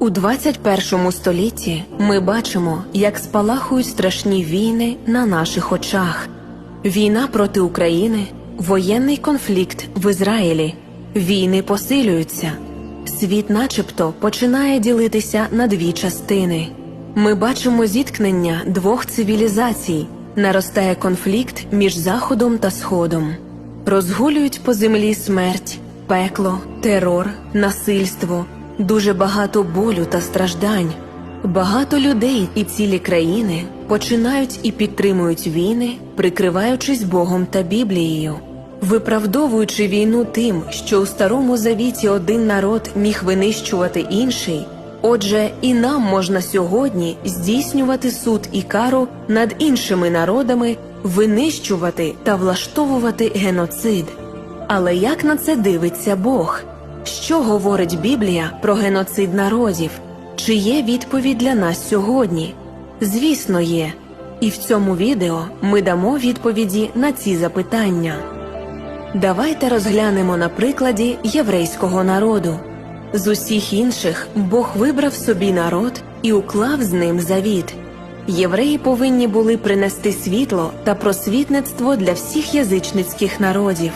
У 21 столітті ми бачимо, як спалахують страшні війни на наших очах: війна проти України, воєнний конфлікт в Ізраїлі, війни посилюються. Світ, начебто, починає ділитися на дві частини. Ми бачимо зіткнення двох цивілізацій, наростає конфлікт між Заходом та Сходом, розгулюють по землі смерть, пекло, терор, насильство, дуже багато болю та страждань. Багато людей і цілі країни починають і підтримують війни, прикриваючись Богом та Біблією, виправдовуючи війну тим, що у старому завіті один народ міг винищувати інший. Отже, і нам можна сьогодні здійснювати суд і кару над іншими народами, винищувати та влаштовувати геноцид. Але як на це дивиться Бог? Що говорить Біблія про геноцид народів? Чи є відповідь для нас сьогодні? Звісно, є. І в цьому відео ми дамо відповіді на ці запитання. Давайте розглянемо на прикладі єврейського народу. З усіх інших Бог вибрав собі народ і уклав з ним завіт. Євреї повинні були принести світло та просвітництво для всіх язичницьких народів.